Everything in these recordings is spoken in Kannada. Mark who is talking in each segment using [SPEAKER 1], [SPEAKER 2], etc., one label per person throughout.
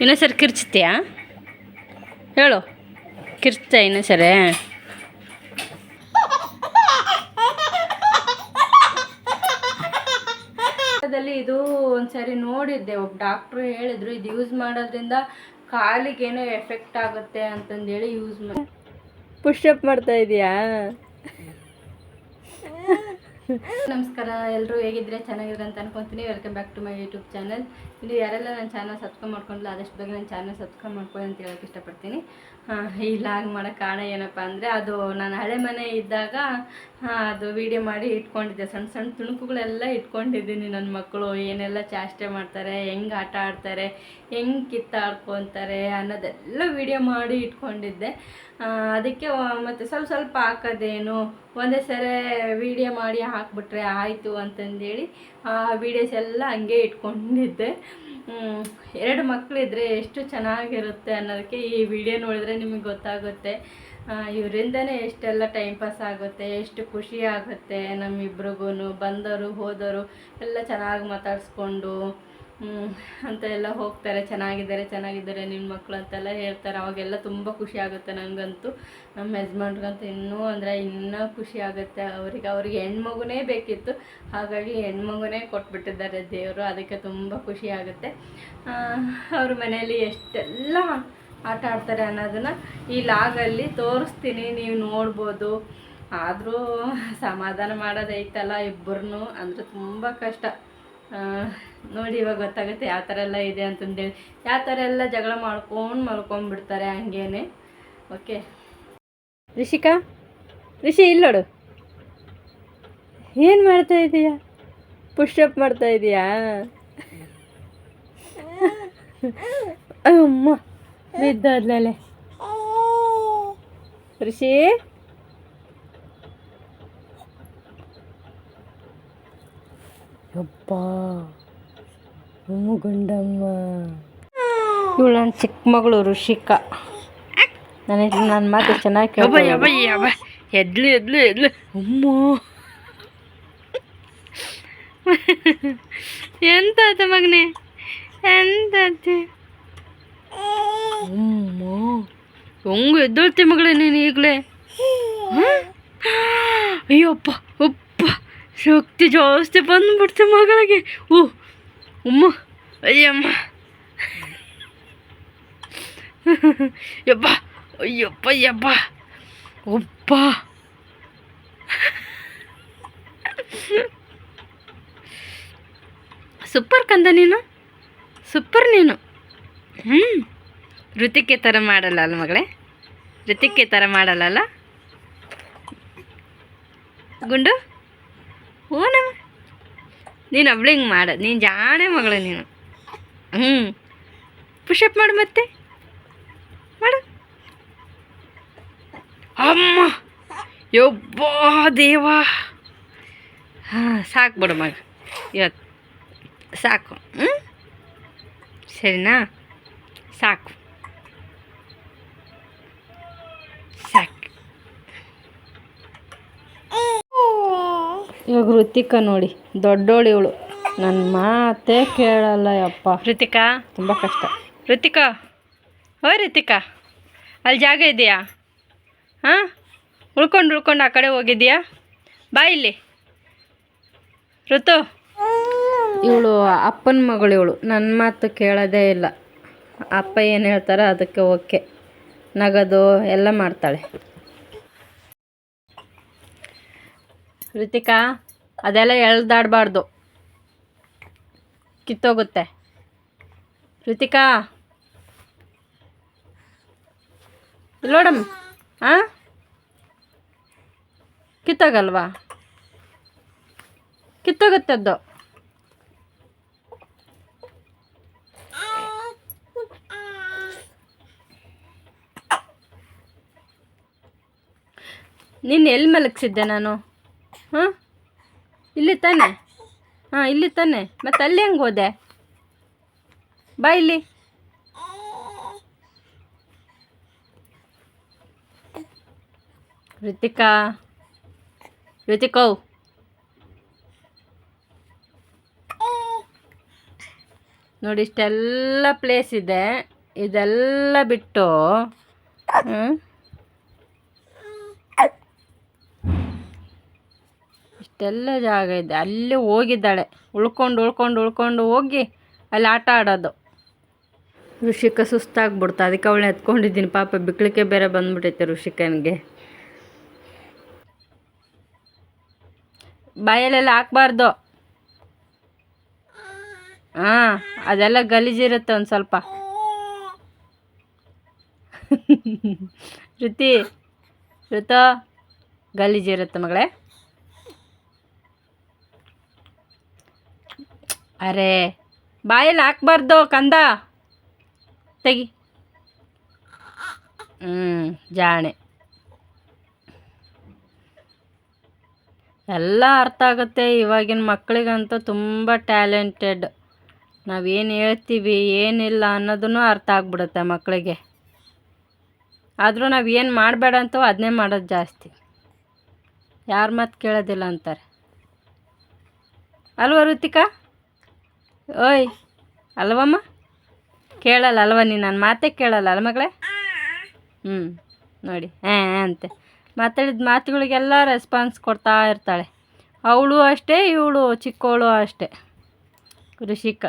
[SPEAKER 1] ಇನ್ನೊಂದ್ಸರಿ ಕಿರ್ಚ್ತೀಯಾ? ಹೇಳು. ಕಿರ್ಚ್ತಾ ಇನ್ನೊಂದ್ಸರಿ ಸರಿ. ಇದು ಒಂದ್ಸರಿ ನೋಡಿದ್ದೆ. ಒಬ್ಬ ಡಾಕ್ಟ್ರು ಹೇಳಿದ್ರು ಇದು ಯೂಸ್ ಮಾಡೋದ್ರಿಂದ ಕಾಲಿಗೆ ಏನೋ ಎಫೆಕ್ಟ್ ಆಗುತ್ತೆ ಅಂತಂದೇಳಿ ಯೂಸ್ ಮಾಡಿ ಪುಷಪ್ ಮಾಡ್ತಾ ಇದೀಯಾ? ನಮಸ್ಕಾರ ಎಲ್ಲರೂ ಹೇಗಿದ್ರೆ ಚೆನ್ನಾಗಿದ್ರೆ ಅಂತ ಅನ್ಕೊಂತೀನಿ. Welcome back to my YouTube channel ಇಲ್ಲಿ ಯಾರೆಲ್ಲ ನನ್ನ ಚಾನಲ್ ಸಬ್ಸ್ಕ್ರೈಬ್ ಮಾಡ್ಕೊಂಡಿಲ್ಲ, ಆದಷ್ಟು ಬಗ್ಗೆ ನನ್ನ ಚಾನಲ್ ಸಬ್ಸ್ಕ್ರೈಬ್ ಮಾಡ್ಕೊಳ್ಳಿ ಅಂತ ಹೇಳೋಕೆ ಇಷ್ಟಪಡ್ತೀನಿ. ಈ ಲಾಗ್ ಮಾಡೋ ಕಾರಣ ಏನಪ್ಪ ಅಂದರೆ, ಅದು ನಾನು ಹಳೆ ಮನೆ ಇದ್ದಾಗ ಹಾಂ, ಅದು ವಿಡಿಯೋ ಮಾಡಿ ಇಟ್ಕೊಂಡಿದ್ದೆ. ಸಣ್ಣ ಸಣ್ಣ ತುಣುಕುಗಳೆಲ್ಲ ಇಟ್ಕೊಂಡಿದ್ದೀನಿ ನನ್ನ ಮಕ್ಕಳು ಏನೆಲ್ಲ ಚಾಷ್ಟೆ ಮಾಡ್ತಾರೆ, ಹೆಂಗೆ ಆಟ ಆಡ್ತಾರೆ, ಹೆಂಗೆ ಕಿತ್ತಾಡ್ಕೊತಾರೆ ಅನ್ನೋದೆಲ್ಲ ವಿಡಿಯೋ ಮಾಡಿ ಇಟ್ಕೊಂಡಿದ್ದೆ. ಅದಕ್ಕೆ ಮತ್ತು ಸ್ವಲ್ಪ ಸ್ವಲ್ಪ ಹಾಕೋದೇನು, ಒಂದೇ ಸರಿ ವಿಡಿಯೋ ಮಾಡಿ ಹಾಕ್ಬಿಟ್ರೆ ಆಯಿತು ಅಂತಂದೇಳಿ ಆ ವಿಡಿಯೋಸ್ ಎಲ್ಲ ಹಂಗೆ ಇಟ್ಕೊಂಡಿದ್ದೆ. ಎರಡು ಮಕ್ಕಳಿದ್ರೆ ಎಷ್ಟು ಚೆನ್ನಾಗಿರುತ್ತೆ ಅನ್ನೋದಕ್ಕೆ ಈ ವಿಡಿಯೋ ನೋಡಿದ್ರೆ ನಿಮಗೆ ಗೊತ್ತಾಗುತ್ತೆ. ಇವರಿಂದನೇ ಎಷ್ಟೆಲ್ಲ ಟೈಮ್ ಪಾಸ್ ಆಗುತ್ತೆ, ಎಷ್ಟು ಖುಷಿ ಆಗುತ್ತೆ ನಮ್ಮಿಬ್ರಿಗೂ ಬಂದವರು ಹೋದವರು ಎಲ್ಲ ಚೆನ್ನಾಗಿ ಮಾತಾಡಿಸ್ಕೊಂಡು ಅಂತ ಎಲ್ಲ ಹೋಗ್ತಾರೆ, ಚೆನ್ನಾಗಿದ್ದಾರೆ ಚೆನ್ನಾಗಿದ್ದಾರೆ ನಿಮ್ಮ ಮಕ್ಕಳು ಅಂತೆಲ್ಲ ಹೇಳ್ತಾರೆ. ಅವಾಗೆಲ್ಲ ತುಂಬ ಖುಷಿ ಆಗುತ್ತೆ ನನಗಂತೂ ನಮ್ಮ ಯಜಮಾನ್ರಿಗಂತೂ ಇನ್ನೂ ಅಂದರೆ ಇನ್ನೂ ಖುಷಿ ಆಗುತ್ತೆ. ಅವರಿಗೆ, ಅವ್ರಿಗೆ ಹೆಣ್ಮಗುನೇ ಬೇಕಿತ್ತು. ಹಾಗಾಗಿ ಹೆಣ್ಮಗುನೇ ಕೊಟ್ಬಿಟ್ಟಿದ್ದಾರೆ ದೇವರು. ಅದಕ್ಕೆ ತುಂಬ ಖುಷಿ ಆಗುತ್ತೆ. ಅವ್ರ ಮನೆಯಲ್ಲಿ ಎಷ್ಟೆಲ್ಲ ಆಟ ಆಡ್ತಾರೆ ಅನ್ನೋದನ್ನು ಈ ಲಾಗಲ್ಲಿ ತೋರಿಸ್ತೀನಿ, ನೀವು ನೋಡ್ಬೋದು. ಆದರೂ ಸಮಾಧಾನ ಮಾಡೋದೈತಲ್ಲ ಇಬ್ಬರನ್ನೂ ಅಂದರೆ ತುಂಬ ಕಷ್ಟ. ನೋಡಿ ಇವಾಗ ಗೊತ್ತಾಗುತ್ತೆ ಯಾವ ಥರ ಎಲ್ಲ ಇದೆ ಅಂತಂದೇಳಿ. ಯಾವ ಥರ ಎಲ್ಲ ಜಗಳ ಮಾಡ್ಕೊಂಡು ಮಲ್ಕೊಂಡ್ಬಿಡ್ತಾರೆ ಹಂಗೇನೆ. ಓಕೆ ರಿಷಿಕಾ, ರಿಷಿ ಇಲ್ಲೋಡು ಏನು ಮಾಡ್ತಾ ಇದೀಯಾ? ಪುಷಪ್ ಮಾಡ್ತಾ ಇದೀಯಾ? ಅಮ್ಮ. ಬಿದ್ದಾದ್ಮೇಲೆ ಋಷಿ. ಯಪ್ಪ ಗುಂಡಮ್ಮ ಇವಳು ನನ್ನ ಚಿಕ್ಕ ಮಗಳು ಋಷಿಕಾ. ನನಗೆ ನನ್ನ ಮಾತು ಚೆನ್ನಾಗಿ ಕೇಳ್ತಾ ಎದ್ಲು ಎದ್ಲು ಎದ್ಲು. ಅಮ್ಮ. ಎಂತ ಮಗನೇ? ಎಂತ ಹೆಂಗು ಎದ್ದೊಳ್ತಿ ಮಗಳೇ ನೀನು ಈಗಲೇ? ಅಯ್ಯಪ್ಪ ಅಪ್ಪ ಶಕ್ತಿ ಜಾಸ್ತಿ ಬಂದ್ಬಿಡ್ತೆ ಮಗಳಿಗೆ. ಓ ಅಮ್ಮ, ಅಯ್ಯಮ್ಮ. ಯಪ್ಪ ಅಯ್ಯಪ್ಪ ಯಪ್ಪ ಒಪ್ಪ ಸೂಪರ್ ಕಂದ ನೀನು? ಸೂಪರ್ ನೀನು? ಹ್ಞೂ ಋತಿಕೆ ಥರ ಮಾಡಲ್ಲ ಅಲ್ಲ ಮಗಳೇ? ಋತಿಕೆ ಥರ ಮಾಡಲ್ಲಲ್ಲ? ಗುಂಡು? ಓನಮ್ಮ ನೀನು ಒಬ್ಳು ಹಿಂಗೆ ಮಾಡ. ನೀನು ಜಾಣೆ ಮಗಳು ನೀನು. ಹ್ಞೂ ಪುಷಪ್ ಮಾಡು ಮತ್ತೆ. ಮಾಡು. ಅಮ್ಮ! ಯಬ್ಬಾ ದೇವ! ಹಾಂ, ಸಾಕು ಬಿಡು ಮಗ. ಇವತ್ತು ಸಾಕು. ಹ್ಞೂ ಸರಿನಾ? ಸಾಕು. ಸಾಕು. ಇವಾಗ ಋತಿಕಾ ನೋಡಿ ದೊಡ್ಡೋಳು ಇವಳು. ನನ್ನ ಮಾತೇ ಕೇಳಲ್ಲ ಯಪ್ಪ. ಋತಿಕಾ? ತುಂಬ ಕಷ್ಟ. ಋತಿಕಾ? ಓ ಋತಿಕಾ ಅಲ್ಲಿ ಜಾಗ ಇದೆಯಾ? ಹಾಂ? ಉಳ್ಕೊಂಡು ಉಳ್ಕೊಂಡು ಆ ಕಡೆ ಹೋಗಿದ್ಯಾ ಬಾ ಇಲ್ಲಿ. ಋತು. ಇವಳು ಅಪ್ಪನ ಮಗಳು ಇವಳು. ನನ್ನ ಮಾತು ಕೇಳೋದೇ ಇಲ್ಲ. ಅಪ್ಪ ಏನು ಹೇಳ್ತಾರೆ ಅದಕ್ಕೆ ಓಕೆ. ನಗದು ಎಲ್ಲ ಮಾಡ್ತಾಳೆ. ಋತಿಕಾ ಅದೆಲ್ಲ ಎಳ್ದಾಡಬಾರ್ದು. ಕಿತ್ತೋಗುತ್ತೆ. ನೋಡಮ್ ನೋಡಮ್ಮ ಹಾಂ ಕಿತ್ತೋಗಲ್ವಾ? ಕಿತ್ತೋಗುತ್ತೆ ಅದು ನೀನು ಎಲ್ಲಿ ಮಲಗಿಸಿದ್ದೆ ನಾನು? ಹಾಂ? ಇಲ್ಲಿ ತಾನೆ? ಹಾಂ, ಇಲ್ಲಿ ತಾನೆ. ಮತ್ತೆ ಅಲ್ಲಿ ಹೆಂಗೆ ಹೋದೆ? ಬಾ ಇಲ್ಲಿ. ಋತಿಕಾ ಋತಿಕೌ ನೋಡಿ, ಇಷ್ಟೆಲ್ಲ ಪ್ಲೇಸ್ ಇದೆ. ಇದೆಲ್ಲ ಬಿಟ್ಟು, ಹ್ಮ್? ಇಷ್ಟೆಲ್ಲ ಜಾಗ ಇದೆ. ಅಲ್ಲಿ ಹೋಗಿದ್ದಾಳೆ. ಉಳ್ಕೊಂಡು ಉಳ್ಕೊಂಡು ಉಳ್ಕೊಂಡು ಹೋಗಿ ಅಲ್ಲಿ ಆಟ ಆಡೋದು. ಋಷಿಕ ಸುಸ್ತಾಗ್ಬಿಡ್ತು. ಅದಕ್ಕೆ ಅವಳನ್ನ ಎತ್ಕೊಂಡಿದ್ದೀನಿ. ಪಾಪ ಬಿಕ್ಳಿಕೆ ಬೇರೆ ಬಂದ್ಬಿಟ್ಟೈತೆ ಋಷಿಕನಿಗೆ. ಬಾಯಲ್ಲೆಲ್ಲ ಹಾಕ್ಬಾರ್ದು. ಹಾಂ ಅದೆಲ್ಲ ಗಲೀಜಿರುತ್ತೆ ಒಂದು ಸ್ವಲ್ಪ. ಋತಿ ಋತ ಗಲೀಜಿರುತ್ತೆ ಮಗಳೇ. ಅರೆ, ಬಾಯಲ್ಲಿ ಹಾಕ್ಬಾರ್ದು ಕಂದ. ತೆಗಿ. ಹ್ಞೂ ಜಾಣೆ. ಎಲ್ಲ ಅರ್ಥ ಆಗುತ್ತೆ. ಇವಾಗಿನ ಮಕ್ಕಳಿಗಂತೂ ತುಂಬ ಟ್ಯಾಲೆಂಟೆಡ್. ನಾವೇನು ಹೇಳ್ತೀವಿ, ಏನಿಲ್ಲ ಅನ್ನೋದನ್ನು ಅರ್ಥ ಆಗ್ಬಿಡುತ್ತೆ ಮಕ್ಕಳಿಗೆ. ಆದರೂ ನಾವು ಏನು ಮಾಡಬೇಡ ಅಂತೋ ಅದನ್ನೇ ಮಾಡೋದು ಜಾಸ್ತಿ. ಯಾರ ಮಾತು ಕೇಳೋದಿಲ್ಲ ಅಂತಾರೆ. ಅಲ್ವಾ ಋತಿಕಾ? ಓಯ್, ಅಲ್ವಮ್ಮ? ಕೇಳಲ್ಲ ಅಲ್ವ ನೀನು? ನನ್ನ ಮಾತೇ ಕೇಳಲ್ಲ ಅಲ್ಲ ಮಗಳೇ? ಹ್ಞೂ ನೋಡಿ. ಹಾಂ ಅಂತೆ. ಮಾತಾಡಿದ ಮಾತುಗಳಿಗೆಲ್ಲ ರೆಸ್ಪಾನ್ಸ್ ಕೊಡ್ತಾ ಇರ್ತಾಳೆ. ಅವಳು ಅಷ್ಟೇ, ಇವಳು ಚಿಕ್ಕವಳು ಅಷ್ಟೇ. ಋಷಿಕ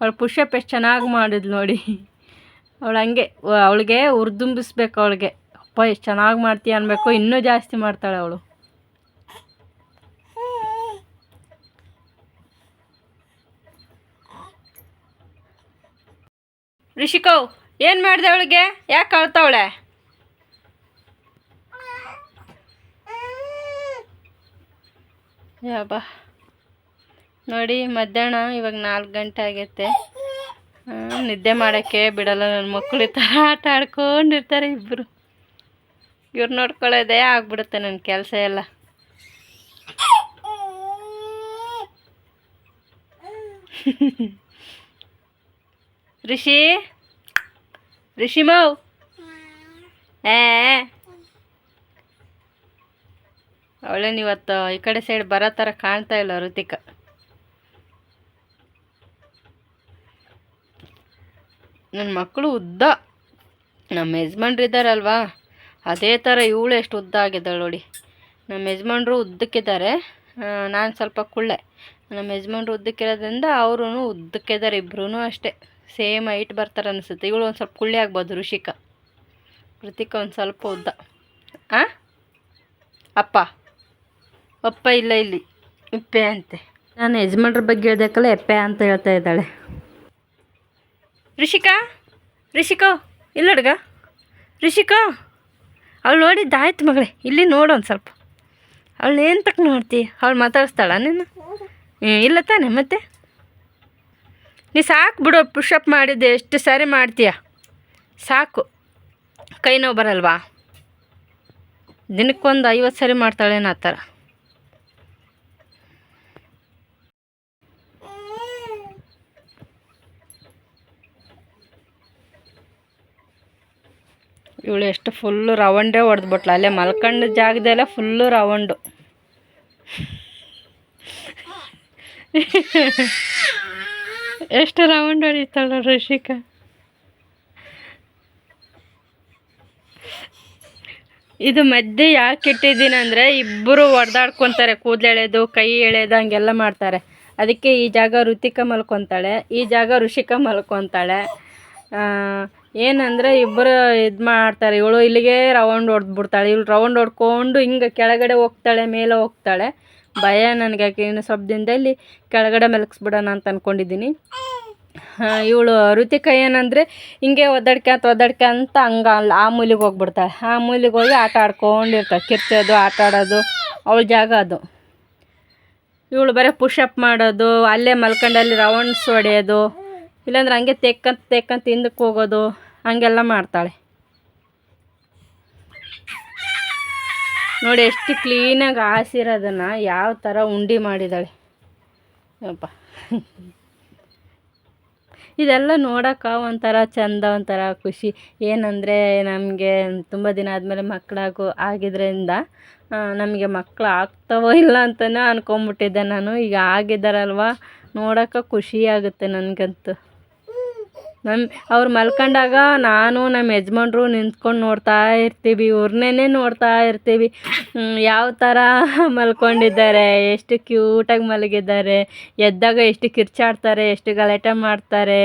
[SPEAKER 1] ಅವಳು ಪುಷಪ್ ಎಷ್ಟು ಚೆನ್ನಾಗಿ ಮಾಡಿದ್ಲು ನೋಡಿ. ಅವಳು ಹಂಗೆ, ಅವಳಿಗೆ ಉರ್ದುಂಬಿಸ್ಬೇಕು ಅವಳಿಗೆ. ಅಪ್ಪ, ಎಷ್ಟು ಚೆನ್ನಾಗಿ ಮಾಡ್ತೀಯ ಅನ್ಬೇಕು, ಇನ್ನೂ ಜಾಸ್ತಿ ಮಾಡ್ತಾಳೆ ಅವಳು. ಋಷಿಕೋ ಏನು ಮಾಡಿದೆ ಅವಳಿಗೆ? ಯಾಕೆ ಯಾ ಯಾಬಾ ನೋಡಿ, ಮಧ್ಯಾಹ್ನ ಇವಾಗ ನಾಲ್ಕು ಗಂಟೆ ಆಗೈತೆ. ನಿದ್ದೆ ಮಾಡೋಕ್ಕೆ ಬಿಡಲ್ಲ ನನ್ನ ಮಕ್ಕಳು ಈ ಥರ ಆಟ ಆಡ್ಕೊಂಡಿರ್ತಾರೆ ಇಬ್ಬರು ಇವ್ರು ನೋಡ್ಕೊಳ್ಳೋದೇ ಆಗ್ಬಿಡುತ್ತೆ ನನ್ನ ಕೆಲಸ ಎಲ್ಲ. ರಿಷಿ ಋಷಿ ಮೌ? ಏ ಅವಳೇನು ಇವತ್ತು ಈ ಕಡೆ ಸೈಡ್ ಬರೋ ಥರ ಕಾಣ್ತಾ ಇಲ್ಲ ಋತಿಕ. ನನ್ನ ಮಕ್ಕಳು ಉದ್ದ. ನಮ್ಮ ಯಜಮಾನ್ರು ಇದ್ದಾರಲ್ವಾ? ಅದೇ ಥರ ಇವಳು ಎಷ್ಟು ಉದ್ದ ಆಗಿದ್ದಾಳೆ ನೋಡಿ. ನಮ್ಮ ಯಜಮಾನ್ರು ಉದ್ದಕ್ಕಿದ್ದಾರೆ. ನಾನು ಸ್ವಲ್ಪ ಕುಳ್ಳೆ. ನಮ್ಮ ಯಜಮಾನ್ರು ಉದ್ದಕ್ಕಿರೋದ್ರಿಂದ ಅವರು ಉದ್ದಕ್ಕಿದ್ದಾರೆ ಇಬ್ಬರೂ ಅಷ್ಟೇ. ಸೇಮ್ ಐಟ್ ಬರ್ತಾರೆ ಅನಿಸುತ್ತೆ. ಇವಳು ಒಂದು ಸ್ವಲ್ಪ ಕುಳ್ಳಿ ಆಗ್ಬೋದು ಋಷಿಕ. ಋತಿಕ ಒಂದು ಸ್ವಲ್ಪ ಉದ್ದ. ಆ? ಅಪ್ಪ. ಅಪ್ಪ ಇಲ್ಲ ಇಲ್ಲಿ. ಇಪ್ಪೆ ಅಂತೆ. ನಾನು ಯಜಮಾನ್ರ ಬಗ್ಗೆ ಹೇಳ್ದಕ್ಕಲ್ಲ ಎಪ್ಪೆ ಅಂತ ಹೇಳ್ತಾ ಇದ್ದಾಳೆ. ರಿಷಿಕಾ ರಿಷಿಕ ಇಲ್ಲ ಹುಡುಗ. ರಿಷಿಕ ಅವಳು ನೋಡಿದ್ದಾಯ್ತು ಮಗಳೇ ಇಲ್ಲಿ ನೋಡು ಒಂದು ಸ್ವಲ್ಪ. ಅವಳು ಏನು ತಕ್ಕ ನೋಡ್ತಿ? ಅವಳು ಮಾತಾಡಿಸ್ತಾಳ ನೀನು ಹ್ಞೂ ಇಲ್ಲ ತಾನೆ ಮತ್ತೆ? ನೀ ಸಾಕು ಬಿಡು ಪುಷಪ್ ಮಾಡಿದ್ದೆ, ಎಷ್ಟು ಸಾರಿ ಮಾಡ್ತೀಯ? ಸಾಕು. ಕೈ ನೋವು ಬರಲ್ವಾ? ದಿನಕ್ಕೊಂದು ಐವತ್ತು ಸರಿ ಮಾಡ್ತಾಳೇನು ಆ ಥರ. ಇವಳು ಎಷ್ಟು ಫುಲ್ಲು ರೌಂಡೇ ಹೊಡೆದ್ಬಿಟ್ಲ ಅಲ್ಲೇ ಮಲ್ಕೊಂಡ ಜಾಗದಲ್ಲೇ ಫುಲ್ಲು ರವಂಡು ಎಷ್ಟು ರೌಂಡ್ ಹೊಡಿತಾಳ ಋಷಿಕಾ? ಇದು ಮಧ್ಯೆ ಯಾಕೆ ಇಟ್ಟಿದ್ದೀನಿ ಅಂದರೆ ಇಬ್ಬರು ಹೊಡೆದಾಡ್ಕೊತಾರೆ, ಕೂದಲು ಎಳೆದು, ಕೈ ಎಳೆದು, ಹಂಗೆಲ್ಲ ಮಾಡ್ತಾರೆ. ಅದಕ್ಕೆ ಈ ಜಾಗ ಋತಿಕ ಮಲ್ಕೊತಾಳೆ, ಈ ಜಾಗ ಋಷಿಕ ಮಲ್ಕೊತಾಳೆ. ಏನಂದರೆ ಇಬ್ಬರು ಇದು ಮಾಡ್ತಾರೆ, ಇವಳು ಇಲ್ಲಿಗೆ ರೌಂಡ್ ಹೊಡೆದ್ಬಿಡ್ತಾಳೆ. ಇವಳು ರೌಂಡ್ ಹೊಡ್ಕೊಂಡು ಹಿಂಗೆ ಕೆಳಗಡೆ ಹೋಗ್ತಾಳೆ, ಮೇಲೆ ಹೋಗ್ತಾಳೆ. ಭಯ ನನಗೆ ಇನ್ನು ಸ್ವಲ್ಪ ದಿನದಲ್ಲಿ ಕೆಳಗಡೆ ಮಲಗಿಸ್ಬಿಡೋಣ ಅಂತ ಅಂದ್ಕೊಂಡಿದ್ದೀನಿ ಇವಳು ಋತಿಕ ಏನಂದರೆ, ಹಿಂಗೆ ಒದ್ದಾಡ್ಕ್ಯಾಂತ ಒದ್ದಾಡ್ಕ್ಯಾಂತ ಹಂಗೆ ಅಲ್ಲಿ, ಆ ಮೂಲಿಗೆ ಹೋಗ್ಬಿಡ್ತಾಳೆ. ಆ ಮೂಲಿಗೆ ಹೋಗಿ ಆಟ ಆಡ್ಕೊಂಡಿರ್ತಾಳೆ. ಕಿರ್ಚೋದು, ಆಟ ಆಡೋದು, ಅವಳ ಜಾಗ ಅದು. ಇವಳು ಬರೀ ಪುಷಪ್ ಮಾಡೋದು, ಅಲ್ಲೇ ಮಲ್ಕಂಡಲ್ಲಿ ರೌಂಡ್ಸ್ ಹೊಡೆಯೋದು, ಇಲ್ಲಾಂದ್ರೆ ಹಂಗೆ ತೆಕ್ಕಂತ ತೆಕ್ಕಂತ ಹಿಂದಕ್ಕೆ ಹೋಗೋದು, ಹಂಗೆಲ್ಲ ಮಾಡ್ತಾಳೆ. ನೋಡಿ ಎಷ್ಟು ಕ್ಲೀನಾಗಿ ಹಾಸಿರೋದನ್ನು ಯಾವ ಥರ ಉಂಡೆ ಮಾಡಿದ್ದಾಳೆ ಅಪ್ಪ ಇದೆಲ್ಲ ನೋಡೋಕೆ ಒಂಥರ ಚಂದ, ಒಂಥರ ಖುಷಿ. ಏನಂದರೆ ನಮಗೆ ತುಂಬ ದಿನ ಆದಮೇಲೆ ಮಕ್ಕಳಾಗು ಆಗಿದ್ದರಿಂದ ನಮಗೆ ಮಕ್ಕಳು ಆಗ್ತಾವೋ ಇಲ್ಲ ಅಂತಲೇ ಅನ್ಕೊಂಬಿಟ್ಟಿದ್ದೆ ನಾನು. ಈಗ ಆಗಿದ್ದಾರಲ್ವ? ನೋಡೋಕೆ ಖುಷಿಯಾಗುತ್ತೆ ನನಗಂತೂ. ನಮ್ಮ ಅವ್ರು ಮಲ್ಕೊಂಡಾಗ ನಾನು ನಮ್ಮ ಯಜಮಾನ್ರು ನಿಂತ್ಕೊಂಡು ನೋಡ್ತಾ ಇರ್ತೀವಿ, ಇವ್ರನ್ನೇ ನೋಡ್ತಾ ಇರ್ತೀವಿ. ಯಾವ ಥರ ಮಲ್ಕೊಂಡಿದ್ದಾರೆ, ಎಷ್ಟು ಕ್ಯೂಟಾಗಿ ಮಲಗಿದ್ದಾರೆ, ಎದ್ದಾಗ ಎಷ್ಟು ಕಿರ್ಚಾಡ್ತಾರೆ, ಎಷ್ಟು ಗಲಾಟೆ ಮಾಡ್ತಾರೆ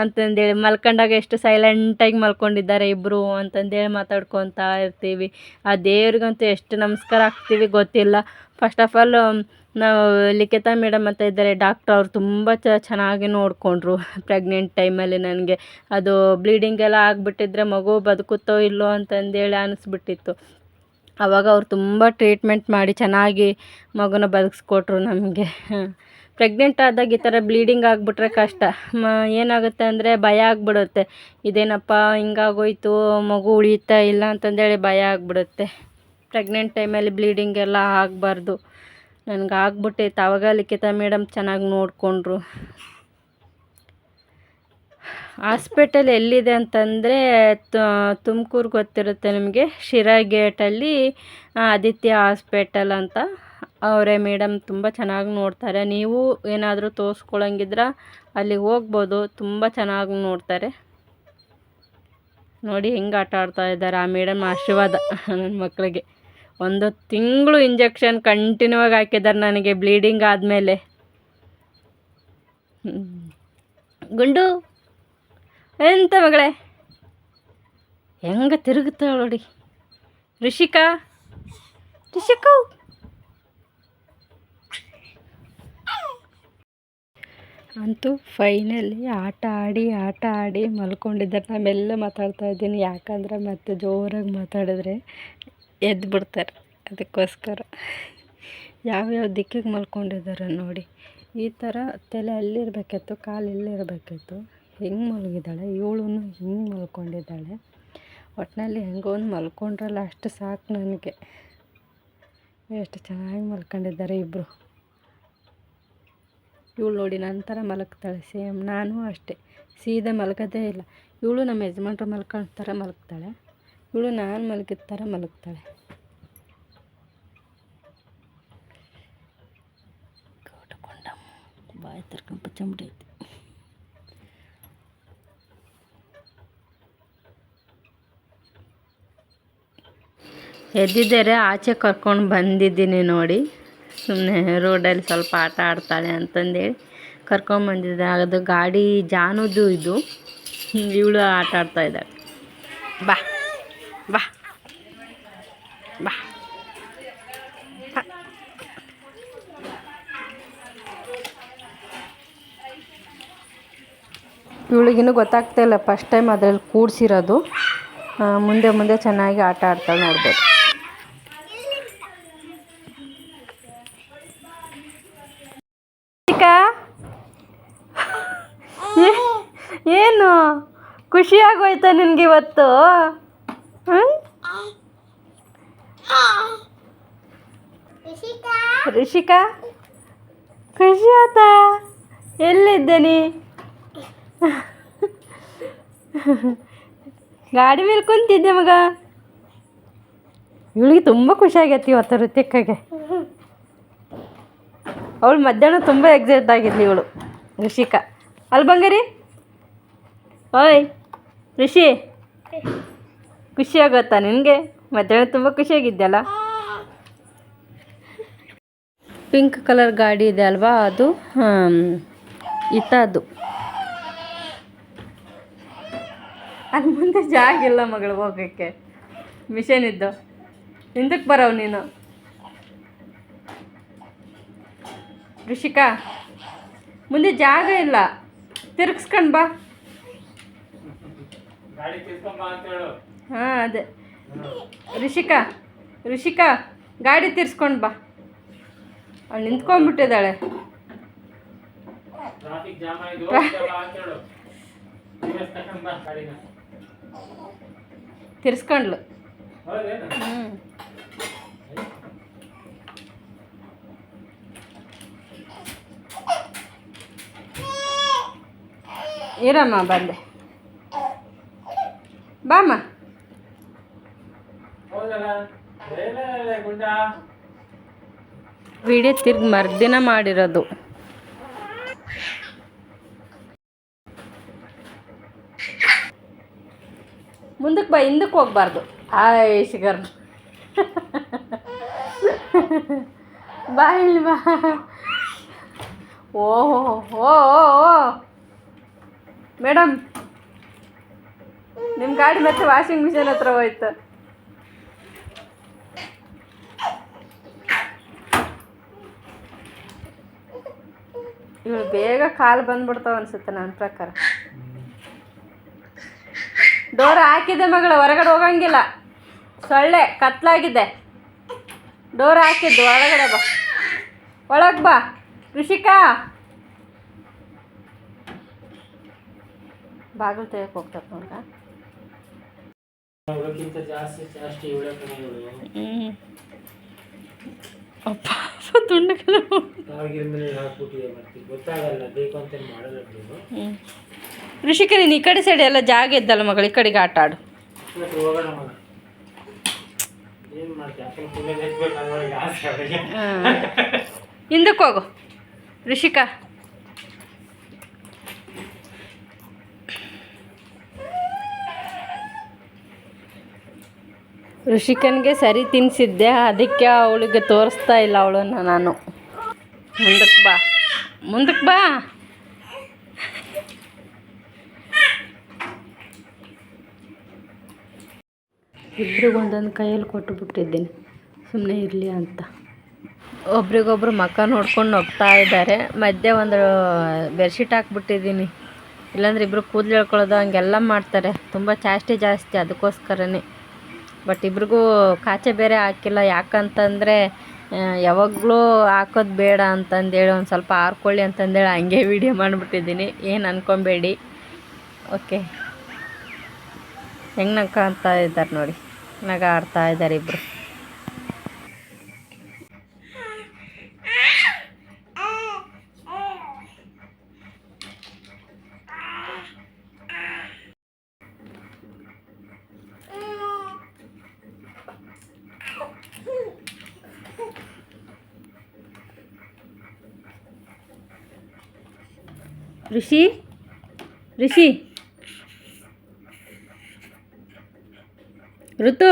[SPEAKER 1] ಅಂತಂದೇಳಿ, ಮಲ್ಕೊಂಡಾಗ ಎಷ್ಟು ಸೈಲೆಂಟಾಗಿ ಮಲ್ಕೊಂಡಿದ್ದಾರೆ ಇಬ್ಬರು ಅಂತಂದೇಳಿ ಮಾತಾಡ್ಕೊತಾ ಇರ್ತೀವಿ. ಆ ದೇವ್ರಿಗಂತೂ ಎಷ್ಟು ನಮಸ್ಕಾರ ಹಾಕ್ತೀವಿ ಗೊತ್ತಿಲ್ಲ. ಫಸ್ಟ್ ಆಫ್ ಆಲ್ ನಾವು ಲಿಖಿತಾ ಮೇಡಮ್ ಅಂತ ಇದ್ದಾರೆ ಡಾಕ್ಟ್ರ್ ಅವ್ರು ತುಂಬ ಚೆನ್ನಾಗಿ ನೋಡಿಕೊಂಡ್ರು ಪ್ರೆಗ್ನೆಂಟ್ ಟೈಮಲ್ಲಿ ನನಗೆ. ಅದು ಬ್ಲೀಡಿಂಗ್ ಎಲ್ಲ ಆಗಿಬಿಟ್ಟಿದ್ರೆ ಮಗು ಬದುಕುತ್ತೋ ಇಲ್ಲೋ ಅಂತಂದೇಳಿ ಅನಿಸ್ಬಿಟ್ಟಿತ್ತು. ಆವಾಗ ಅವ್ರು ತುಂಬ ಟ್ರೀಟ್ಮೆಂಟ್ ಮಾಡಿ ಚೆನ್ನಾಗಿ ಮಗುನ ಬದುಕಿಸ್ಕೊಟ್ರು ನಮಗೆ. ಪ್ರೆಗ್ನೆಂಟ್ ಆದಾಗ ಈ ಥರ ಬ್ಲೀಡಿಂಗ್ ಆಗಿಬಿಟ್ರೆ ಕಷ್ಟ. ಮ, ಏನಾಗುತ್ತೆ ಅಂದರೆ ಭಯ ಆಗಿಬಿಡುತ್ತೆ. ಇದೇನಪ್ಪ, ಹಿಂಗಾಗೋಯ್ತು, ಮಗು ಉಳಿಯುತ್ತಾ ಇಲ್ಲ ಅಂತಂದೇಳಿ ಭಯ ಆಗಿಬಿಡುತ್ತೆ. ಪ್ರೆಗ್ನೆಂಟ್ ಟೈಮಲ್ಲಿ ಬ್ಲೀಡಿಂಗ್ ಎಲ್ಲ ಆಗಬಾರ್ದು. ನನಗೆ ಆಗ್ಬಿಟ್ಟೈತೆ ಆವಾಗ ಲಿಖಿತ ಮೇಡಮ್ ಚೆನ್ನಾಗಿ ನೋಡಿಕೊಂಡ್ರು. ಹಾಸ್ಪಿಟಲ್ ಎಲ್ಲಿದೆ ಅಂತಂದರೆ ತುಮಕೂರು ಗೊತ್ತಿರುತ್ತೆ ನಿಮಗೆ, ಶಿರಾ ಗೇಟಲ್ಲಿ ಆದಿತ್ಯ ಹಾಸ್ಪಿಟಲ್ ಅಂತ. ಅವರೇ ಮೇಡಮ್ ತುಂಬ ಚೆನ್ನಾಗಿ ನೋಡ್ತಾರೆ. ನೀವು ಏನಾದರೂ ತೋರಿಸ್ಕೊಳಂಗಿದ್ರೆ ಅಲ್ಲಿಗೆ ಹೋಗ್ಬೋದು, ತುಂಬ ಚೆನ್ನಾಗಿ ನೋಡ್ತಾರೆ. ನೋಡಿ ಹೆಂಗೆ ಆಟ ಆಡ್ತಾ ಇದ್ದಾರೆ ಆ ಮೇಡಮ್ ಆಶೀರ್ವಾದ ನನ್ನ ಮಕ್ಕಳಿಗೆ ಒಂದು ತಿಂಗಳು ಇಂಜೆಕ್ಷನ್ ಕಂಟಿನ್ಯೂ ಆಗಿ ಹಾಕಿದ್ದಾರೆ ನನಗೆ ಬ್ಲೀಡಿಂಗ್ ಆದಮೇಲೆ. ಗುಂಡು, ಎಂತ ಮಗಳೇ? ಹೆಂಗೆ ತಿರುಗುತ್ತಾಳೆ ನೋಡಿ. ರಿಷಿಕಾ? ರಿಷಿಕಾ? ಅಂತೂ ಫೈನಲಿ ಆಟ ಆಡಿ ಆಟ ಆಡಿ ಮಲ್ಕೊಂಡಿದ್ದಾರೆ. ನಾವೆಲ್ಲ ಮಾತಾಡ್ತಾ ಇದ್ದೀನಿ. ಯಾಕಂದ್ರೆ ಮತ್ತೆ ಜೋರಾಗಿ ಮಾತಾಡಿದ್ರೆ ಎದ್ದು ಬಿಡ್ತಾರೆ. ಅದಕ್ಕೋಸ್ಕರ ಯಾವ್ಯಾವ ದಿಕ್ಕಿಗೆ ಮಲ್ಕೊಂಡಿದ್ದಾರೆ ನೋಡಿ. ಈ ಥರ ತಲೆ ಅಲ್ಲಿರಬೇಕಿತ್ತು, ಕಾಲು ಇಲ್ಲಿರಬೇಕಿತ್ತು. ಹೆಂಗೆ ಮಲಗಿದ್ದಾಳೆ? ಇವಳೂ ಹಿಂಗೆ ಮಲ್ಕೊಂಡಿದ್ದಾಳೆ. ಒಟ್ಟಿನಲ್ಲಿ ಹೆಂಗೋ ಮಲ್ಕೊಂಡ್ರಲ್ಲ ಅಷ್ಟು ಸಾಕು ನನಗೆ. ಎಷ್ಟು ಚೆನ್ನಾಗಿ ಮಲ್ಕೊಂಡಿದ್ದಾರೆ ಇಬ್ಬರು ಇವಳು ನೋಡಿ ನನ್ನ ಥರ ಮಲಗ್ತಾಳೆ, ಸೇಮ್. ನಾನು ಅಷ್ಟೇ. ಸೀದಾ ಮಲಗೋದೇ ಇಲ್ಲ. ಇವಳು ನಮ್ಮ ಯಜಮಾನ್ರು ಮಲ್ಕೊಂಡ ಥರ ಮಲಗ್ತಾಳೆ. ಇವಳು ನಾನು ಮಲಗಿದ ಥರ ಮಲಗ್ತಾಳೆ. ಬಾಯಿ ತರ್ಕೊಂಡು ಎದ್ದಿದ್ದಾರೆ, ಆಚೆ ಕರ್ಕೊಂಡು ಬಂದಿದ್ದೀನಿ ನೋಡಿ. ಸುಮ್ಮನೆ ರೋಡಲ್ಲಿ ಸ್ವಲ್ಪ ಆಟ ಆಡ್ತಾಳೆ ಅಂತಂದೇಳಿ ಕರ್ಕೊಂಡು ಬಂದಿದ್ದೆ. ಅದು ಗಾಡಿ ಜಾನುದು ಇದು. ಇವಳು ಆಟ ಆಡ್ತಾ ಇದ್ದಾಳೆ. ಬಾ. ಬಾ ಬಾ ಇವಳಿಗಿನ್ನೂ ಗೊತ್ತಾಗ್ತಾ ಇಲ್ಲ ಫಸ್ಟ್ ಟೈಮ್ ಅದ್ರಲ್ಲಿ ಕೂಡಿಸಿರೋದು. ಮುಂದೆ ಮುಂದೆ ಚೆನ್ನಾಗಿ ಆಟ ಆಡ್ತಾಳೆ ನೋಡ್ಬೋದು. ಏನು? ಖುಷಿಯಾಗೋಯ್ತಾ ನಿನಗೆ ಇವತ್ತು? ರಿಷಿಕಾ ಖುಷಿ ಆತ ಎಲ್ಲಿದ್ದೆ ನೀ ಗಾಡಿ ಮೇಲೆ ಕುಂತಿದ್ದೆ ಮಗ. ಇವಳಿಗೆ ತುಂಬ ಖುಷಿ ಆಗೈತಿ ಇವತ್ತು ಋತಿಕಾಗೆ ಅವಳು ಮಧ್ಯಾಹ್ನ ತುಂಬ ಎಕ್ಸೈಟ್ ಆಗಿದ್ಲು ಇವಳು ಋಷಿಕಾ ಅಲ್ಲಿ ಬಂಗಾರಿ. ಓಯ್ ಋಷಿ ಖುಷಿ ಆಗುತ್ತಾ ನಿನಗೆ? ಮಧ್ಯಾಹ್ನ ತುಂಬ ಖುಷಿಯಾಗಿದ್ದೆಲ್ಲ ಪಿಂಕ್ ಕಲರ್ ಗಾಡಿ ಇದೆ ಅಲ್ವಾ ಅದು? ಇತ್ತದು. ಅಲ್ಲಿ ಮುಂದೆ ಜಾಗ ಇಲ್ಲ ಮಗಳು ಹೋಗೋಕ್ಕೆ. ಮಿಷನ್ ಇದ್ದು. ಹಿಂದಕ್ಕೆ ಬರವು ನೀನು. ಋಷಿಕಾ ಮುಂದೆ ಜಾಗ ಇಲ್ಲ. ತಿರುಗಿಸ್ಕೊಂಡು ಬಾ. ಹಾಂ ಅದೇ. ಋಷಿಕಾ ಋಷಿಕಾ ಗಾಡಿ ತಿರ್ಸ್ಕೊಂಡು ಬಾ. ಅವಳು ನಿಂತ್ಕೊಂಡ್ಬಿಟ್ಟಿದ್ದಾಳೆ. ತಿರ್ಸ್ಕೊಂಡ್ಲು ಹ್ಞೂ ಇರಮ್ಮ ಬಂದೆ. ಬಾಮ್ಮ. ವಿಡಿಯೋ ತಿರ್ಗಿ ಮರ್ದಿನ ಮಾಡಿರೋದು. ಮುಂದಕ್ಕೆ ಬಾ ಹಿಂದಕ್ಕೆ ಹೋಗ್ಬಾರ್ದು. ಆಯ್ ಶಿಗರ್ ಬಾ, ಇಲ್ಲಿ ಬಾ. ಓಹೋ, ಓ ಮೇಡಮ್ ನಿಮ್ಮ ಗಾಡಿ ಮತ್ತೆ ವಾಷಿಂಗ್ ಮಿಷಿನ್ ಹತ್ರ ಹೋಯ್ತು. ಇವಳು ಬೇಗ ಕಾಲು ಬಂದ್ಬಿಡ್ತಾವ ಅನ್ಸುತ್ತೆ ನನ್ನ ಪ್ರಕಾರ. ಡೋರ್ ಹಾಕಿದೆ ಮಗಳು ಹೊರಗಡೆ ಹೋಗಂಗಿಲ್ಲ. ಸೊಳ್ಳೆ ಕತ್ಲಾಗಿದೆ. ಡೋರ್ ಹಾಕಿದ್ದು ಒಳಗಡೆ ಬಾ. ಒಳಗೆ ಬಾ ಋಷಿಕಾ ಬಾಗಿಲು ತೆಗಕ್ ಹೋಗ್ತಾ
[SPEAKER 2] ಅವಳಕ್ಕಿಂತ ಜಾಸ್ತಿ ಜಾಸ್ತಿ
[SPEAKER 1] ಅಪ್ಪ ತುಂಡಕಲ್ಲ. ಋಷಿಕ ನೀನು ಈ ಕಡೆ ಸೈಡ್ ಎಲ್ಲ ಜಾಗ ಇದ್ದಲ್ಲ ಮಗಳು ಈ ಕಡೆಗೆ ಆಟ ಆಡು. ಹಿಂದಕ್ಕೆ ಹೋಗು. ಋಷಿಕಾ. ಋಷಿಕನ್ಗೆ ಸರಿ ತಿನ್ನಿಸಿದ್ದೆ ಅದಕ್ಕೆ ಅವಳಿಗೆ ತೋರಿಸ್ತಾ ಇಲ್ಲ ಅವಳನ್ನು ನಾನು. ಮುಂದಕ್ಕೆ ಬಾ. ಮುಂದಕ್ಕೆ ಬಾ. ಇಬ್ರಿಗೊಂದೊಂದು ಕೈಯಲ್ಲಿ ಕೊಟ್ಟು ಬಿಟ್ಟಿದ್ದೀನಿ. ಸುಮ್ಮನೆ ಇರಲಿ ಅಂತ. ಒಬ್ರಿಗೊಬ್ರು ಮಕ್ಕ ನೋಡ್ಕೊಂಡು ಹೋಗ್ತಾ ಇದ್ದಾರೆ. ಮಧ್ಯೆ ಒಂದು ಬೆಡ್ಶೀಟ್ ಹಾಕ್ಬಿಟ್ಟಿದ್ದೀನಿ. ಇಲ್ಲಾಂದ್ರೆ ಇಬ್ಬರು ಕೂದಲು ಹೇಳ್ಕೊಳ್ಳೋದು ಹಂಗೆಲ್ಲ ಮಾಡ್ತಾರೆ. ತುಂಬ ಚಾಸ್ತಿ ಜಾಸ್ತಿ ಅದಕ್ಕೋಸ್ಕರನೇ. ಬಟ್ ಇಬ್ರಿಗೂ ಕಾಚೆ ಬೇರೆ ಹಾಕಿಲ್ಲ. ಯಾಕಂತಂದರೆ ಯಾವಾಗಲೂ ಹಾಕೋದು ಬೇಡ ಅಂತಂದೇಳಿ, ಒಂದು ಸ್ವಲ್ಪ ಹಾರ್ಕೊಳ್ಳಿ ಅಂತಂದೇಳಿ ಹಂಗೆ ವೀಡಿಯೋ ಮಾಡಿಬಿಟ್ಟಿದ್ದೀನಿ. ಏನು ಅಂದ್ಕೊಬೇಡಿ ಓಕೆ ಹೆಂಗೆ ಅಂತ ಇದ್ದಾರೆ ನೋಡಿ. ನಗ ಆಡ್ತಾ ಇದ್ದಾರೆ ಇಬ್ಬರು ಋಷಿ ಋಷಿ ಋತು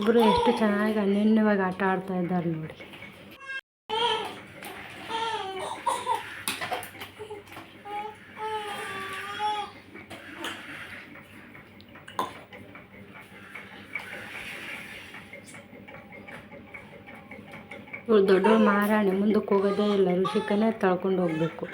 [SPEAKER 1] ಇಬ್ಬರು ಎಷ್ಟು ಚೆನ್ನಾಗಿ ಅನ್ಯೋನ್ಯವಾಗಿ ಆಟ ಆಡ್ತಾ ಇದ್ದಾರೆ ನೋಡಿ. ಇವಳು ದೊಡ್ಡ ಮಹಾರಾಣಿ, ಮುಂದಕ್ಕೆ ಹೋಗೋದೇ ಇಲ್ಲ ಋಷಿಕನೇ ತಳ್ಕೊಂಡು ಹೋಗ್ಬೇಕು.